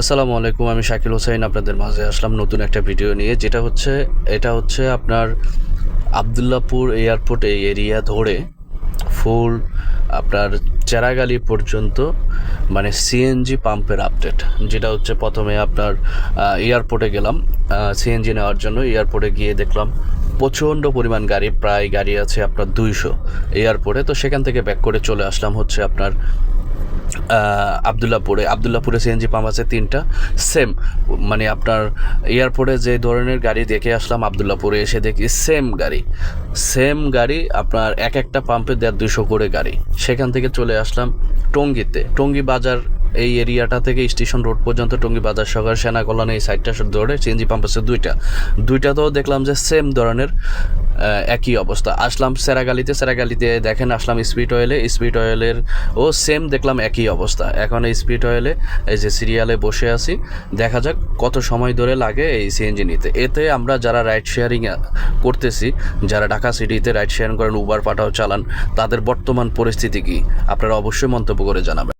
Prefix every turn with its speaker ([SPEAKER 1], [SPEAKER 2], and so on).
[SPEAKER 1] আসসালামু আলাইকুম, আমি শাকিল হোসেন, আপনাদের মাঝে আসলাম নতুন একটা ভিডিও নিয়ে, যেটা হচ্ছে, এটা হচ্ছে আপনার আবদুল্লাপুর এয়ারপোর্ট এই এরিয়া ধরে ফুল আপনার চেরাগালি পর্যন্ত মানে সিএনজি পাম্পের আপডেট, যেটা হচ্ছে প্রথমে আপনার এয়ারপোর্টে গেলাম সিএনজি নেওয়ার জন্য এয়ারপোর্টে গিয়ে দেখলাম, প্রচণ্ড পরিমাণ গাড়ি, প্রায় গাড়ি আছে আপনার দুইশো এয়ারপোর্টে, তো সেখান থেকে ব্যাক করে চলে আসলাম হচ্ছে আপনার আবদুল্লাপুরে আবদুল্লাপুরে সিএনজি পাম্প আছে তিনটা। সেম মানে আপনার এয়ারপোর্টে যে ধরনের গাড়ি দেখে আসলাম আবদুল্লাপুরে এসে দেখি সেম গাড়ি। সেম গাড়ি, আপনার এক একটা পাম্পে দেড় দুশো করে গাড়ি। সেখান থেকে চলে আসলাম টঙ্গিতে। টঙ্গি বাজার এই এরিয়াটা থেকে স্টেশন রোড পর্যন্ত টঙ্গি বাজার সকার সেনা কলোনি এই সাইডটা ধরে সিএনজি পাম্প আছে দুইটা। দুইটাতেও দেখলাম যে সেম ধরনের একই অবস্থা। আসলাম সেরাগালিতে সেরাগালিতে দেখেন আসলাম স্পিড অয়েলে স্পিড অয়েলের ও সেম দেখলাম একই অবস্থা। এখন এই স্পিড অয়েলে এই যে সিরিয়ালে বসে আছি। দেখা যাক কত সময় ধরে লাগে এই সিএনজি নিতে। এতে আমরা যারা রাইড শেয়ারিং করতেছি, যারা ঢাকা সিটিতে রাইড শেয়ারিং করেন উবার পাঠাও চালান, তাদের বর্তমান পরিস্থিতি কি? আপনারা অবশ্যই মন্তব্য করে জানাবেন।